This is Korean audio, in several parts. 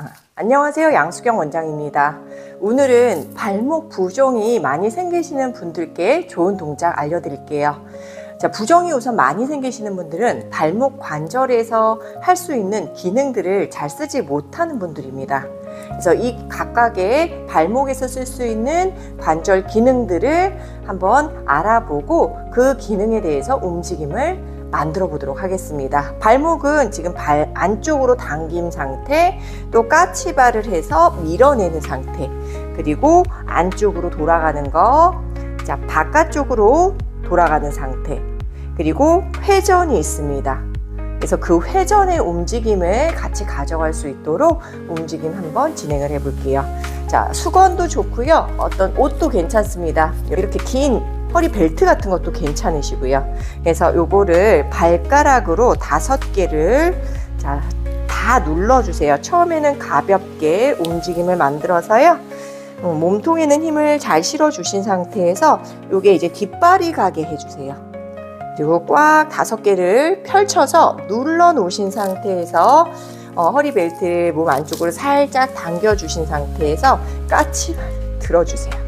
아, 안녕하세요. 양수경 원장입니다. 오늘은 발목 부종이 많이 생기시는 분들께 좋은 동작 알려드릴게요. 자, 부종이 우선 많이 생기시는 분들은 발목 관절에서 할 수 있는 기능들을 잘 쓰지 못하는 분들입니다. 그래서 이 각각의 발목에서 쓸 수 있는 관절 기능들을 한번 알아보고 그 기능에 대해서 움직임을 만들어 보도록 하겠습니다. 발목은 지금 발 안쪽으로 당김 상태, 또 까치발을 해서 밀어내는 상태, 그리고 안쪽으로 돌아가는 거, 자, 바깥쪽으로 돌아가는 상태, 그리고 회전이 있습니다. 그래서 그 회전의 움직임을 같이 가져갈 수 있도록 움직임 한번 진행을 해 볼게요. 자, 수건도 좋고요. 어떤 옷도 괜찮습니다. 이렇게 긴 허리 벨트 같은 것도 괜찮으시고요. 그래서 요거를 발가락으로 다섯 개를 자, 다 눌러주세요. 처음에는 가볍게 움직임을 만들어서요. 어, 몸통에는 힘을 잘 실어주신 상태에서 요게 이제 뒷발이 가게 해주세요. 그리고 꽉 다섯 개를 펼쳐서 눌러 놓으신 상태에서 어, 허리 벨트를 몸 안쪽으로 살짝 당겨 주신 상태에서 까치발을 들어주세요.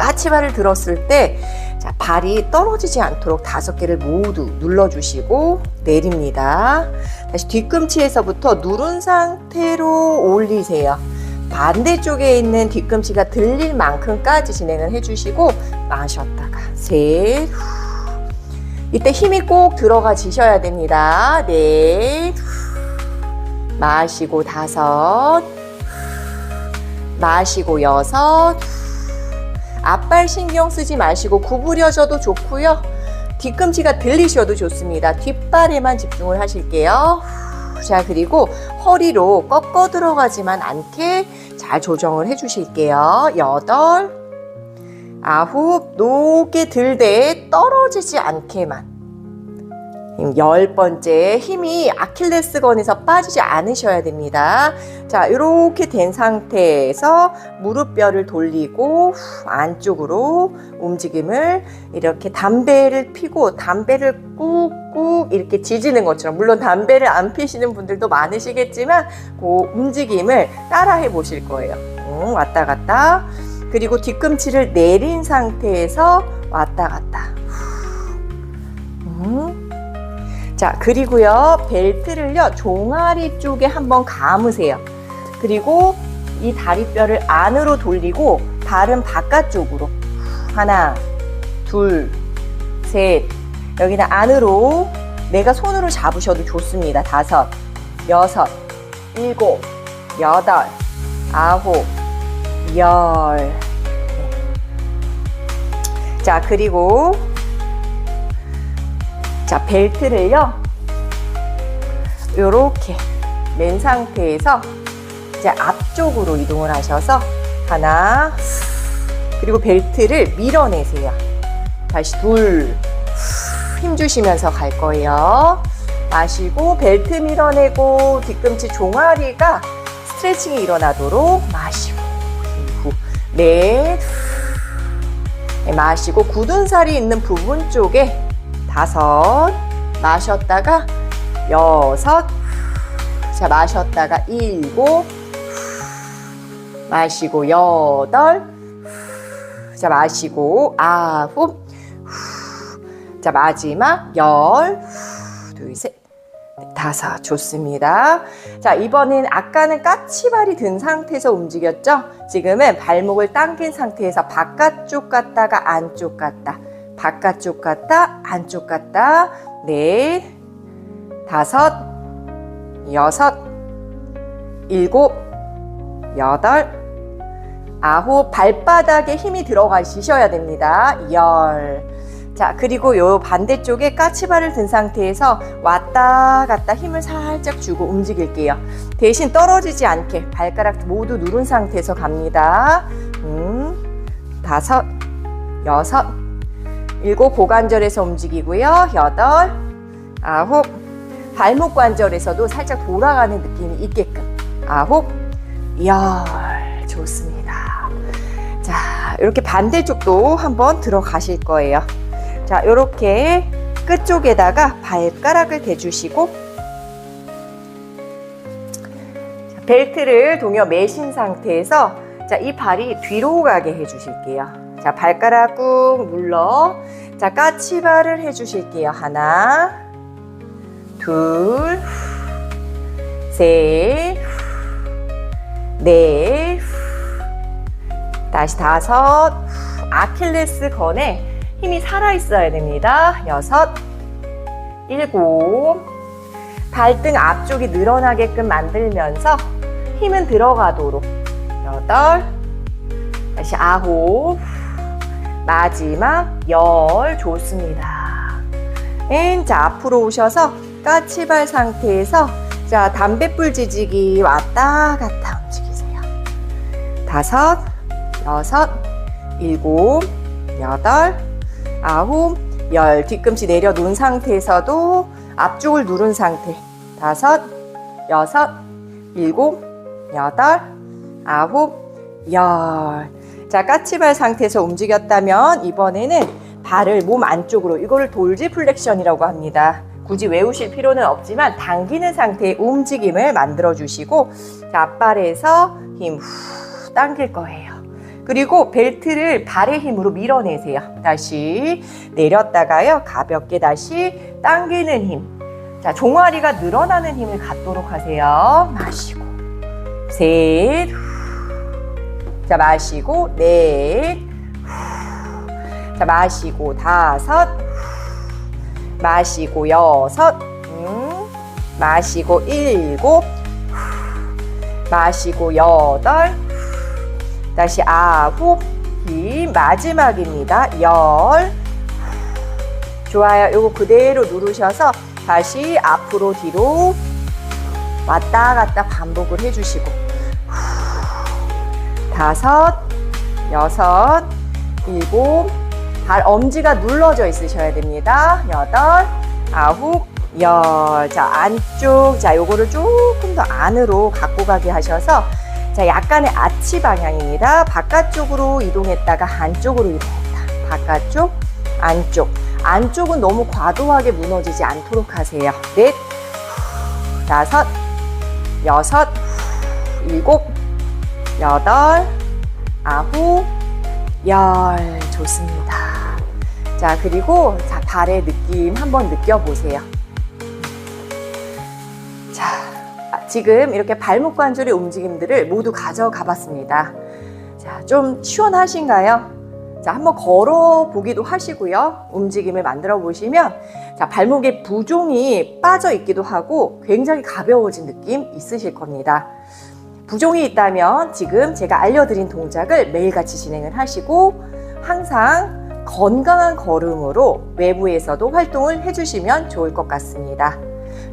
까치발을 들었을 때 자, 발이 떨어지지 않도록 다섯 개를 모두 눌러주시고 내립니다. 다시 뒤꿈치에서부터 누른 상태로 올리세요. 반대쪽에 있는 뒤꿈치가 들릴 만큼까지 진행을 해주시고 마셨다가 셋 후. 이때 힘이 꼭 들어가지셔야 됩니다. 넷 후. 마시고 다섯 마시고 여섯 앞발 신경 쓰지 마시고 구부려져도 좋고요. 뒤꿈치가 들리셔도 좋습니다. 뒷발에만 집중을 하실게요. 자, 그리고 허리로 꺾어 들어가지만 않게 잘 조정을 해 주실게요. 여덟, 아홉, 높게 들되 떨어지지 않게만. 열 번째, 힘이 아킬레스건에서 빠지지 않으셔야 됩니다. 자, 이렇게 된 상태에서 무릎뼈를 돌리고 후, 안쪽으로 움직임을 이렇게 담배를 피고 담배를 꾹꾹 이렇게 지지는 것처럼 물론 담배를 안 피시는 분들도 많으시겠지만 그 움직임을 따라 해 보실 거예요. 음, 왔다 갔다. 그리고 뒤꿈치를 내린 상태에서 왔다 갔다. 음. 자, 그리고요, 벨트를요, 종아리 쪽에 한번 감으세요. 그리고 이 다리뼈를 안으로 돌리고, 발은 바깥쪽으로. 하나, 둘, 셋. 여기는 안으로 내가 손으로 잡으셔도 좋습니다. 다섯, 여섯, 일곱, 여덟, 아홉, 열. 자, 그리고 자, 벨트를요. 요렇게 맨 상태에서 이제 앞쪽으로 이동을 하셔서 하나 그리고 벨트를 밀어내세요. 다시 둘 힘 주시면서 갈 거예요. 마시고 벨트 밀어내고 뒤꿈치 종아리가 스트레칭이 일어나도록 마시고 후, 넷 네, 마시고 굳은 살이 있는 부분 쪽에 다섯. 마셨다가 여섯. 자 마셨다가 일곱. 마시고 여덟. 자 마시고 아홉. 자 마지막 열둘셋. 다섯. 좋습니다. 자 이번엔 아까는 까치발이 든 상태에서 움직였죠. 지금은 발목을 당긴 상태에서 바깥쪽 갔다가 안쪽 갔다. 바깥쪽 갔다 안쪽 갔다 넷 다섯 여섯 일곱 여덟 아홉 발바닥에 힘이 들어가시셔야 됩니다 열 자, 그리고 요 반대쪽에 까치발을 든 상태에서 왔다 갔다 힘을 살짝 주고 움직일게요. 대신 떨어지지 않게 발가락 모두 누른 상태에서 갑니다. 음, 다섯, 여섯, 일곱 고관절에서 움직이고요. 여덟, 아홉, 발목 관절에서도 살짝 돌아가는 느낌이 있게끔. 아홉, 열. 좋습니다. 자, 이렇게 반대쪽도 한번 들어가실 거예요. 자, 이렇게 끝쪽에다가 발가락을 대주시고 자, 벨트를 동여 매신 상태에서 자, 이 발이 뒤로 가게 해주실게요. 자, 발가락 꾹 눌러. 자, 까치발을 해주실게요. 하나, 둘, 셋, 넷, 다시 다섯, 아킬레스 건에 힘이 살아있어야 됩니다. 여섯, 일곱, 발등 앞쪽이 늘어나게끔 만들면서 힘은 들어가도록 여덟, 다시 아홉, 마지막 열 좋습니다. 엔, 자 앞으로 오셔서 까치발 상태에서 자 담뱃불 지지기 왔다 갔다 움직이세요. 다섯, 여섯, 일곱, 여덟, 아홉, 열 뒤꿈치 내려 놓은 상태에서도 앞쪽을 누른 상태 다섯, 여섯, 일곱, 여덟, 아홉, 열. 자, 까치발 상태에서 움직였다면 이번에는 발을 몸 안쪽으로 이거를 돌지 플렉션이라고 합니다. 굳이 외우실 필요는 없지만 당기는 상태의 움직임을 만들어 주시고 자, 앞발에서 힘 후 당길 거예요. 그리고 벨트를 발의 힘으로 밀어내세요. 다시 내렸다가요. 가볍게 다시 당기는 힘. 자, 종아리가 늘어나는 힘을 갖도록 하세요. 마시고. 셋. 후. 자, 마시고. 넷. 후. 자, 마시고. 다섯. 후. 마시고. 여섯. 음. 마시고. 일곱. 후. 마시고. 여덟. 다시 아홉, 힘 마지막입니다. 열. 좋아요. 요거 그대로 누르셔서 다시 앞으로 뒤로 왔다 갔다 반복을 해주시고 다섯, 여섯, 일곱, 발 엄지가 눌러져 있으셔야 됩니다. 여덟, 아홉, 열. 자, 안쪽. 자, 요거를 조금 더 안으로 갖고 가게 하셔서 자, 약간의 아치 방향입니다. 바깥쪽으로 이동했다가 안쪽으로 이동했다. 바깥쪽, 안쪽. 안쪽은 너무 과도하게 무너지지 않도록 하세요. 넷, 다섯, 여섯, 일곱, 여덟, 아홉, 열. 좋습니다. 자, 그리고 자, 발의 느낌 한번 느껴보세요. 자, 아, 지금 이렇게 발목 관절의 움직임들을 모두 가져가 봤습니다. 자, 좀 시원하신가요? 자, 한번 걸어 보기도 하시고요. 움직임을 만들어 보시면, 자, 발목에 부종이 빠져 있기도 하고 굉장히 가벼워진 느낌 있으실 겁니다. 부종이 있다면 지금 제가 알려드린 동작을 매일같이 진행을 하시고, 항상 건강한 걸음으로 외부에서도 활동을 해주시면 좋을 것 같습니다.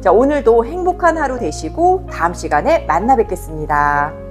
자, 오늘도 행복한 하루 되시고 다음 시간에 만나 뵙겠습니다.